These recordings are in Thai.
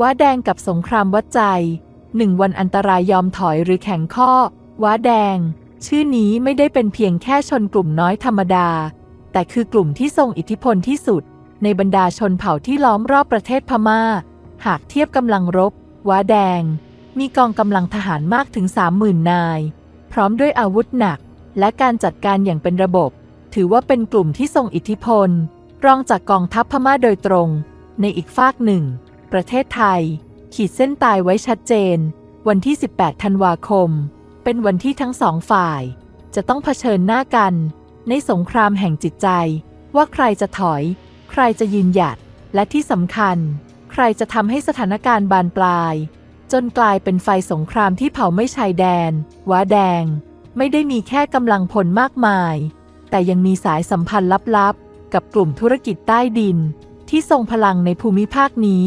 ว้าแดงกับสงครามวัดใจหนึ่งวันอันตรายยอมถอยหรือแข็งข้อ ว้าแดง ชื่อนี้ไม่ได้เป็นเพียงแค่ชนกลุ่มน้อยธรรมดา แต่คือกลุ่มที่ทรงอิทธิพลที่สุด ในบรรดาชนเผ่าที่ล้อมรอบประเทศพม่า หากเทียบกำลังรบ ว้าแดง มีกองกำลังทหารมากถึง 30,000 นาย พร้อมด้วยอาวุธหนัก และการจัดการอย่างเป็นระบบ ถือว่าเป็นกลุ่มที่ทรงอิทธิพล รองจากกองทัพพม่าโดยตรง ในอีกฝากหนึ่ง ประเทศไทย ขีดเส้นตายไว้ชัดเจน วันที่ 18 ธันวาคม เป็นวันที่ทั้งสองฝ่าย จะต้องเผชิญหน้ากัน ในสงครามแห่งจิตใจ ว่าใครจะถอย ใครจะยืนหยัด และที่สำคัญ ใครจะทำให้สถานการณ์บานปลาย จนกลายเป็นไฟสงครามที่เผาไม่ชายแดนว้าแดง ไม่ได้มีแค่กำลังพลมากมาย แต่ยังมีสายสัมพันธ์ลับๆ กับกลุ่มธุรกิจใต้ดินที่ทรงพลังในภูมิภาคนี้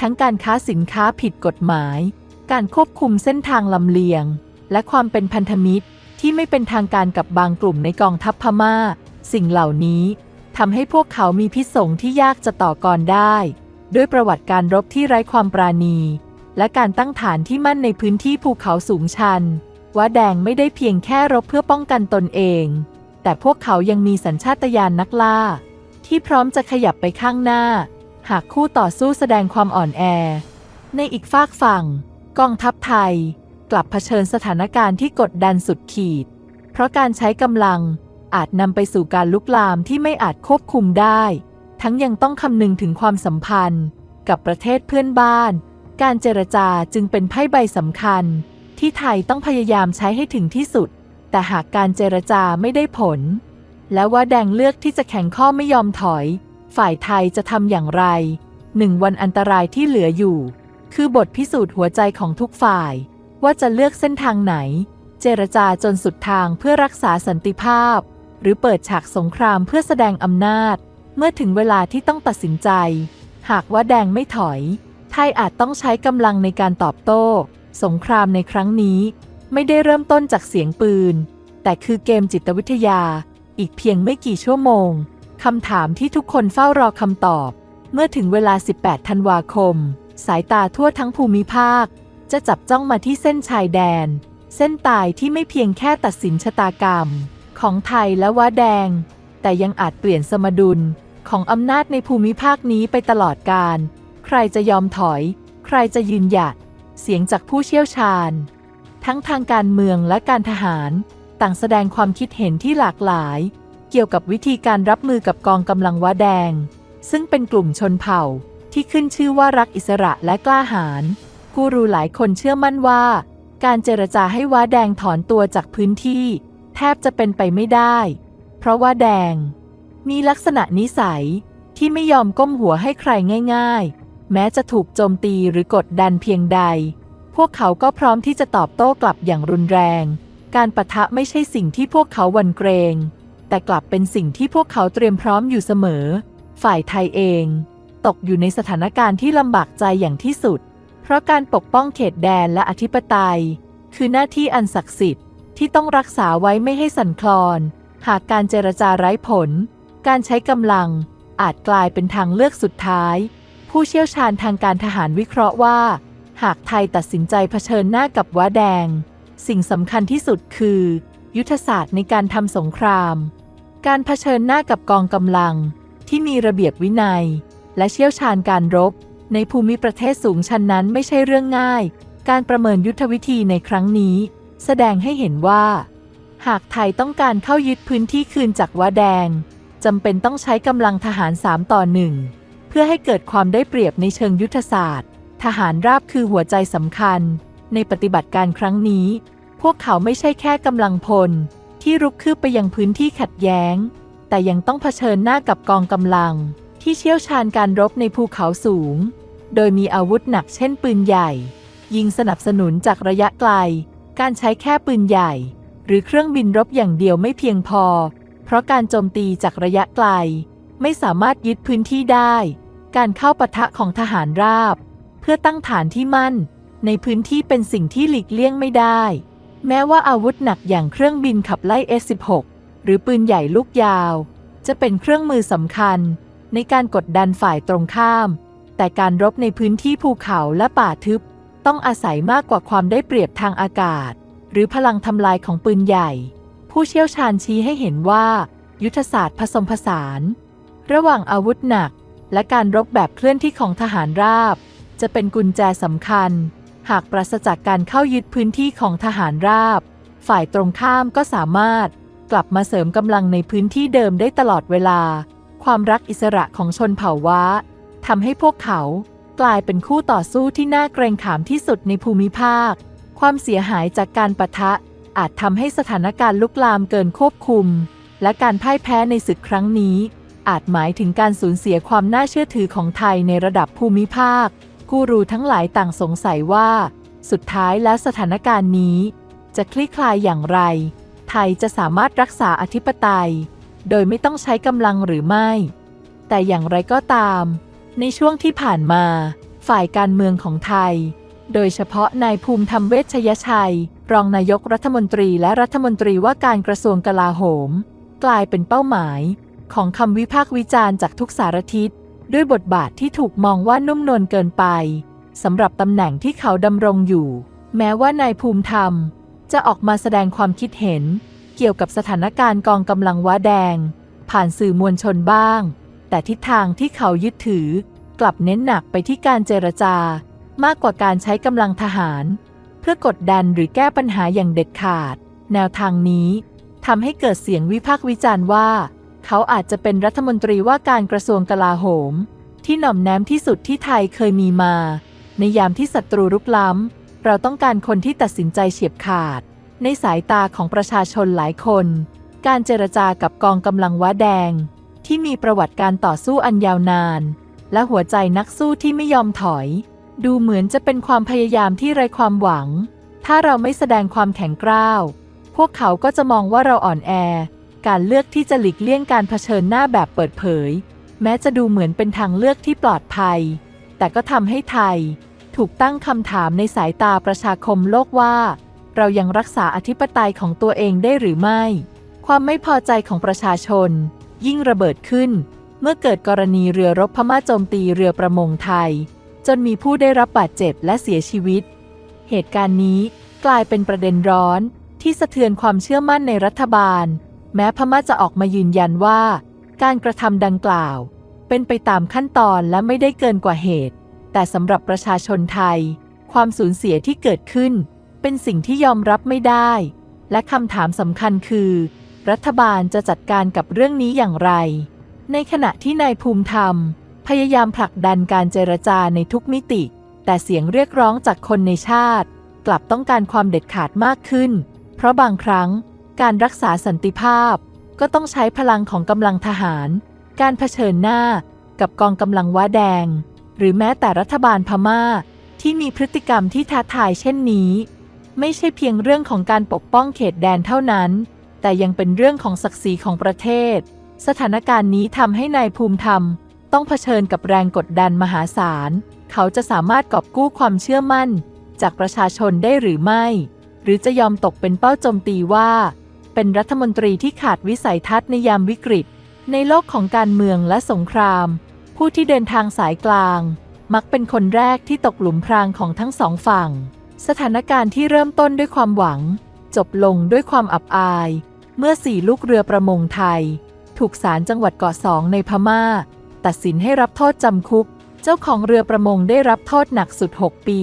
ทั้งการค้าสินค้าผิดกฎหมาย การควบคุมเส้นทางลำเลียง และความเป็นพันธมิตรที่ไม่เป็นทางการกับบางกลุ่มในกองทัพพม่า สิ่งเหล่านี้ทำให้พวกเขามีพิษสงที่ยากจะต่อกรได้ ด้วยประวัติการรบที่ไร้ความปราณี และการตั้งฐานที่มั่นในพื้นที่ภูเขาสูงชันว่าแดงไม่ได้เพียงแค่รบเพื่อป้องกันตนเอง แต่พวกเขายังมีสัญชาตญาณนักล่า ที่พร้อมจะขยับไปข้างหน้า หากคู่ต่อสู้แสดงความอ่อนแอ ในอีกฝากฝั่ง กองทัพไทย กลับเผชิญสถานการณ์ที่กดดันสุดขีด เพราะการใช้กำลังอาจนำไปสู่การลุกลามที่ไม่อาจควบคุมได้ ทั้งยังต้องคำนึงถึงความสัมพันธ์ กับประเทศเพื่อนบ้าน การเจรจาจึงเป็นไพ่ใบสำคัญ ที่ไทยต้องพยายามใช้ให้ถึงที่สุด แต่หากการเจรจาไม่ได้ผล และว่าแดงเลือกที่จะแข่งข้อไม่ยอมถอย ฝ่ายไทยจะทำอย่างไรหนึ่งวันอันตรายที่เหลืออยู่ คือบทพิสูจน์หัวใจของทุกฝ่าย ว่าจะเลือกเส้นทางไหน เจรจาจนสุดทางเพื่อรักษาสันติภาพ หรือเปิดฉากสงครามเพื่อแสดงอำนาจ เมื่อถึงเวลาที่ต้องตัดสินใจ หากว่าแดงไม่ถอย ไทยอาจต้องใช้กำลังในการตอบโต้ สงครามในครั้งนี้ ไม่ได้เริ่มต้นจากเสียงปืน แต่คือเกมจิตวิทยา อีกเพียงไม่กี่ชั่วโมง คำถามที่ทุกคนเฝ้ารอคำตอบ เมื่อถึงเวลา 18 ธันวาคม สายตาทั่วทั้งภูมิภาค จะจับจ้องมาที่เส้นชายแดน เส้นตายที่ไม่เพียงแค่ตัดสินชะตากรรม ของไทยและว้าแดง แต่ยังอาจเปลี่ยนสมดุลของอำนาจในภูมิภาคนี้ไปตลอดกาลใครจะยอมถอย ใครจะยืนหยัด เสียงจากผู้เชี่ยวชาญ ทั้งทางการเมืองและการทหาร ต่างแสดงความคิดเห็นที่หลากหลาย เกี่ยวกับวิธีการรับมือกับกองกำลังว้าแดง ซึ่งเป็นกลุ่มชนเผ่าที่ขึ้นชื่อว่ารักอิสระและกล้าหาญกูรูหลายคนเชื่อมั่นว่า การเจรจาให้ว้าแดงถอนตัวจากพื้นที่ แทบจะเป็นไปไม่ได้ เพราะว่าแดง มีลักษณะนิสัยที่ไม่ยอมก้มหัวให้ใครง่าย ๆ แม้จะถูกโจมตีหรือกดดันเพียงใด พวกเขาก็พร้อมที่จะตอบโต้กลับอย่างรุนแรง การปะทะไม่ใช่สิ่งที่พวกเขาหวันเกรง แต่กลับเป็นสิ่งที่พวกเขาเตรียมพร้อมอยู่เสมอ ฝ่ายไทยเอง ตกอยู่ในสถานการณ์ที่ลำบากใจอย่างที่สุด เพราะการปกป้องเขตแดนและอธิปไตย คือหน้าที่อันศักดิ์สิทธิ์ที่ต้องรักษาไว้ไม่ให้สั่นคลอน หากการเจรจาไร้ผล การใช้กำลัง อาจกลายเป็นทางเลือกสุดท้าย ผู้เชี่ยวชาญทางการทหารวิเคราะห์ว่า หากไทยตัดสินใจเผชิญหน้ากับว้าแดง สิ่งสำคัญที่สุดคือ ยุทธศาสตร์ในการทำสงคราม การเผชิญหน้ากับกองกำลังที่มีระเบียบวินัย และเชี่ยวชาญการรบ ในภูมิประเทศสูงชันนั้นไม่ใช่เรื่องง่าย การประเมินยุทธวิธีในครั้งนี้ แสดงให้เห็นว่า หากไทยต้องการเข้ายึดพื้นที่คืนจากว้าแดงจำเป็นต้องใช้กำลังทหาร 3 ต่อหนึ่งเพื่อให้เกิดความได้เปรียบในเชิงยุทธศาสตร์ ทหารราบคือหัวใจสำคัญ ในปฏิบัติการครั้งนี้ พวกเขาไม่ใช่แค่กำลังพล ที่รุกคืบไปยังพื้นที่ขัดแย้ง แต่ยังต้องเผชิญหน้ากับกองกำลัง ที่เชี่ยวชาญการรบในภูเขาสูง โดยมีอาวุธหนักเช่นปืนใหญ่ ยิงสนับสนุนจากระยะไกล การใช้แค่ปืนใหญ่ หรือเครื่องบินรบอย่างเดียวไม่เพียงพอ เพราะการโจมตีจากระยะไกล ไม่สามารถยึดพื้นที่ได้ การเข้าปะทะของทหารราบ เพื่อตั้งฐานที่มั่น ในพื้นที่เป็นสิ่งที่หลีกเลี่ยงไม่ได้ แม้ว่าอาวุธหนักอย่างเครื่องบินขับไล่ S16 หรือปืนใหญ่ลูกยาว จะเป็นเครื่องมือสำคัญ ในการกดดันฝ่ายตรงข้าม แต่การรบในพื้นที่ภูเขาและป่าทึบ ต้องอาศัยมากกว่าความได้เปรียบทางอากาศ หรือพลังทำลายของปืนใหญ่ ผู้เชี่ยวชาญชี้ให้เห็นว่า ยุทธศาสตร์ผสมผสาน ระหว่างอาวุธหนัก และการรบแบบเคลื่อนที่ของทหารราบ จะเป็นกุญแจสำคัญ หากปราศจากการเข้ายึดพื้นที่ของทหารราบ ฝ่ายตรงข้ามก็สามารถกลับมาเสริมกำลังในพื้นที่เดิมได้ตลอดเวลา ความรักอิสระของชนเผ่าว้าทำให้พวกเขากลายเป็นคู่ต่อสู้ที่น่าเกรงขามที่สุดในภูมิภาค ความเสียหายจากการปะทะอาจทำให้สถานการณ์ลุกลามเกินควบคุม และการพ่ายแพ้ในศึกครั้งนี้ อาจหมายถึงการสูญเสียความน่าเชื่อถือของไทยในระดับภูมิภาค กูรูทั้งหลายต่างสงสัยว่า สุดท้ายแล้วสถานการณ์นี้ จะคลี่คลายอย่างไร ไทยจะสามารถรักษาอธิปไตย โดยไม่ต้องใช้กำลังหรือไม่ แต่อย่างไรก็ตาม ในช่วงที่ผ่านมา ฝ่ายการเมืองของไทย โดยเฉพาะนายภูมิธรรมเวชยชัย รองนายกรัฐมนตรีและรัฐมนตรีว่าการกระทรวงกลาโหม กลายเป็นเป้าหมาย ของคำวิพากษ์วิจารณ์จากทุกสารทิศ ด้วยบทบาทที่ถูกมองว่านุ่มนวลเกินไปสำหรับตำแหน่งที่เขาดำรงอยู่ แม้ว่านายภูมิธรรม จะออกมาแสดงความคิดเห็น เกี่ยวกับสถานการณ์กองกำลังว้าแดง ผ่านสื่อมวลชนบ้าง แต่ทิศทางที่เขายึดถือ กลับเน้นหนักไปที่การเจรจา มากกว่าการใช้กำลังทหาร เพื่อกดดันหรือแก้ปัญหาอย่างเด็ดขาด แนวทางนี้ทำให้เกิดเสียงวิพากษ์วิจารณ์ว่า เขาอาจจะเป็นรัฐมนตรีว่าการกระทรวงกลาโหม ที่หน่อมแนมที่สุดที่ไทยเคยมีมา ในยามที่ศัตรูรุกล้ำ เราต้องการคนที่ตัดสินใจเฉียบขาด ในสายตาของประชาชนหลายคน การเจรจากับกองกำลังว้าแดง ที่มีประวัติการต่อสู้อันยาวนาน และหัวใจนักสู้ที่ไม่ยอมถอย ดูเหมือนจะเป็นความพยายามที่ไร้ความหวัง ถ้าเราไม่แสดงความแข็งกร้าว พวกเขาก็จะมองว่าเราอ่อนแอ การเลือกที่จะหลีกเลี่ยงการเผชิญหน้าแบบเปิดเผย แม้จะดูเหมือนเป็นทางเลือกที่ปลอดภัย แต่ก็ทำให้ไทย ถูกตั้งคำถามในสายตาประชาคมโลกว่า เรายังรักษาอธิปไตยของตัวเองได้หรือไม่ ความไม่พอใจของประชาชน ยิ่งระเบิดขึ้น เมื่อเกิดกรณีเรือรบพม่าโจมตีเรือประมงไทย จนมีผู้ได้รับบาดเจ็บและเสียชีวิต เหตุการณ์นี้กลายเป็นประเด็นร้อนที่สะเทือนความเชื่อมั่นในรัฐบาล แม้พม่าจะออกมายืนยันว่า การกระทำดังกล่าว เป็นไปตามขั้นตอนและไม่ได้เกินกว่าเหตุ แต่สำหรับประชาชนไทย ความสูญเสียที่เกิดขึ้น เป็นสิ่งที่ยอมรับไม่ได้ และคำถามสำคัญคือ รัฐบาลจะจัดการกับเรื่องนี้อย่างไร ในขณะที่นายภูมิธรรม พยายามผลักดันการเจรจาในทุกมิติ แต่เสียงเรียกร้องจากคนในชาติ กลับต้องการความเด็ดขาดมากขึ้น เพราะบางครั้ง การรักษาสันติภาพ ก็ต้องใช้พลังของกำลังทหาร การเผชิญหน้ากับกองกำลังว้าแดง หรือแม้แต่รัฐบาลพม่า ที่มีพฤติกรรมที่ท้าทายเช่นนี้ ไม่ใช่เพียงเรื่องของการปกป้องเขตแดนเท่านั้น แต่ยังเป็นเรื่องของศักดิ์ศรีของประเทศ สถานการณ์นี้ทำให้นายภูมิธรรม ต้องเผชิญกับแรงกดดันมหาศาล เขาจะสามารถกอบกู้ความเชื่อมั่น จากประชาชนได้หรือไม่ หรือจะยอมตกเป็นเป้าโจมตีว่า เป็นรัฐมนตรีที่ขาดวิสัยทัศน์ในยามวิกฤต ในโลกของการเมืองและสงคราม ผู้ที่เดินทางสายกลาง มักเป็นคนแรกที่ตกหลุมพรางของทั้งสองฝั่ง สถานการณ์ที่เริ่มต้นด้วยความหวัง จบลงด้วยความอับอาย เมื่อสี่ลูกเรือประมงไทย ถูกศาลจังหวัดเกาะสองในพม่า ตัดสินให้รับโทษจำคุก เจ้าของเรือประมงได้รับโทษหนักสุด 6 ปี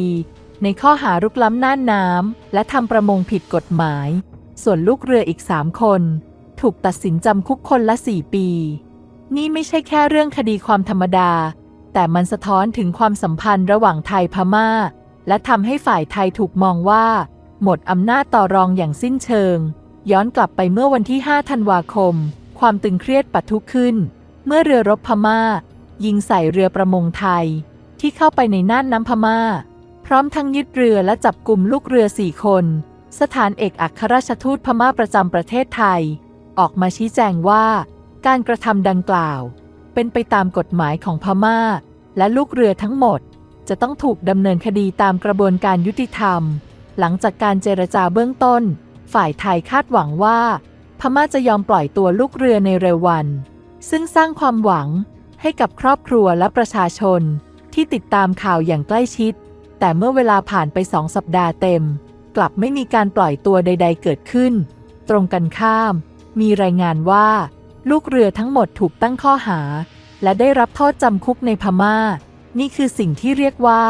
ในข้อหารุกล้ำน่านน้ำและทำประมงผิดกฎหมาย ส่วนลูกเรืออีก3คน ถูกตัดสินจำคุกคนละ4ปี นี่ไม่ใช่แค่เรื่องคดีความธรรมดา แต่มันสะท้อนถึงความสัมพันธ์ระหว่างไทยพม่า และทำให้ฝ่ายไทยถูกมองว่า หมดอำนาจต่อรองอย่างสิ้นเชิง ย้อนกลับไปเมื่อวันที่ 5 ธันวาคม ความตึงเครียดปะทุขึ้น เมื่อเรือรบพม่า ยิงใส่เรือประมงไทย ที่เข้าไปในน่านน้ำพม่า พร้อมทั้งยึดเรือและจับกลุ่มลูกเรือสี่คน สถานเอกอัครราชทูตพม่าประจำประเทศไทย ออกมาชี้แจงว่า การกระทำดังกล่าว เป็นไปตามกฎหมายของพม่า และลูกเรือทั้งหมด จะต้องถูกดำเนินคดีตามกระบวนการยุติธรรม หลังจากการเจรจาเบื้องต้น ฝ่ายไทยคาดหวังว่า พม่าจะยอมปล่อยตัวลูกเรือในเร็ววัน ซึ่งสร้างความหวังให้กับครอบครัวและประชาชน ที่ติดตามข่าวอย่างใกล้ชิด แต่เมื่อเวลาผ่านไปสองสัปดาห์เต็ม กลับไม่มีการปล่อยตัวใด ๆ เกิดขึ้น ตรงกันข้าม มีรายงานว่า ลูกเรือทั้งหมดถูกตั้งข้อหา และได้รับโทษจำคุกในพม่า นี่คือสิ่งที่เรียกว่า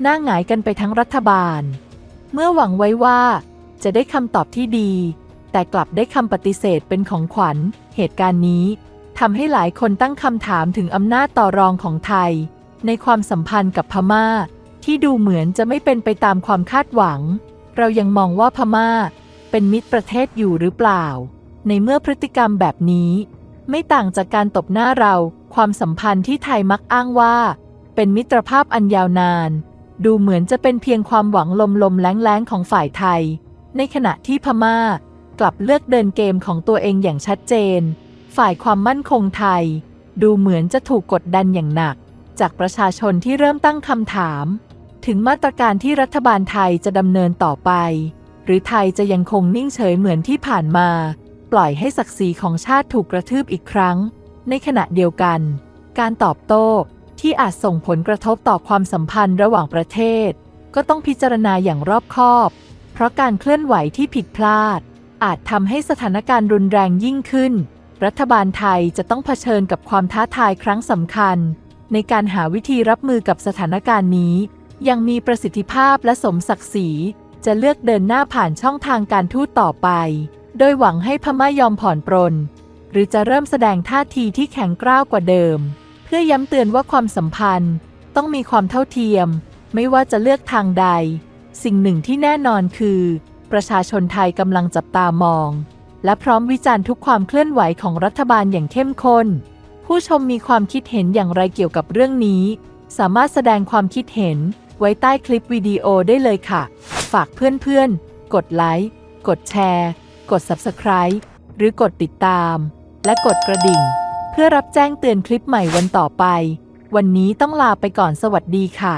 หน้าหงายกันไปทั้งรัฐบาล เมื่อหวังไว้ว่าจะได้คำตอบที่ดี แต่กลับได้คำปฏิเสธเป็นของขวัญ เหตุการณ์นี้ทำให้หลายคนตั้งคำถามถึงอำนาจต่อรองของไทย ในความสัมพันธ์กับพม่า ที่ดูเหมือนจะไม่เป็นไปตามความคาดหวัง เรายังมองว่าพม่าเป็นมิตรประเทศอยู่หรือเปล่า ในเมื่อพฤติกรรมแบบนี้ ไม่ต่างจากการตบหน้าเรา ความสัมพันธ์ที่ไทยมักอ้างว่า เป็นมิตรภาพอันยาวนาน ดูเหมือนจะเป็นเพียงความหวังลมๆแล้งๆของฝ่ายไทย ในขณะที่พม่ากลับเลือกเดินเกมของตัวเองอย่างชัดเจน ฝ่ายความมั่นคงไทย ดูเหมือนจะถูกกดดันอย่างหนัก จากประชาชนที่เริ่มตั้งคำถาม ถึงมาตรการที่รัฐบาลไทยจะดำเนินต่อไป หรือไทยจะยังคงนิ่งเฉยเหมือนที่ผ่านมา ปล่อยให้ศักดิ์ศรีของชาติถูกกระทืบอีกครั้ง ในขณะเดียวกัน การตอบโต้ที่อาจส่งผลกระทบต่อความสัมพันธ์ระหว่างประเทศ ก็ต้องพิจารณาอย่างรอบคอบ เพราะการเคลื่อนไหวที่ผิดพลาด อาจทำให้สถานการณ์รุนแรงยิ่งขึ้น รัฐบาลไทยจะต้องเผชิญกับความท้าทายครั้งสำคัญ ในการหาวิธีรับมือกับสถานการณ์นี้ ยังมีประสิทธิภาพและสมศักดิ์ศรี จะเลือกเดินหน้าผ่านช่องทางการทูตต่อไป โดยหวังให้พม่ายอมผ่อนปรน หรือจะเริ่มแสดงท่าทีที่แข็งกร้าวกว่าเดิม เพื่อย้ำเตือนว่าความสัมพันธ์ ต้องมีความเท่าเทียม ไม่ว่าจะเลือกทางใด สิ่งหนึ่งที่แน่นอนคือ ประชาชนไทยกำลังจับตามอง และพร้อมวิจารณ์ทุกความเคลื่อนไหวของรัฐบาลอย่างเข้มข้นผู้ชมมีความคิดเห็นอย่างไรเกี่ยวกับเรื่องนี้ สามารถแสดงความคิดเห็น ไว้ใต้คลิปวิดีโอได้เลยค่ะ ฝากเพื่อนๆ กดไลค์ กดแชร์ กด Subscribe หรือกดติดตาม และกดกระดิ่ง เพื่อรับแจ้งเตือนคลิปใหม่วันต่อไป วันนี้ต้องลาไปก่อนสวัสดีค่ะ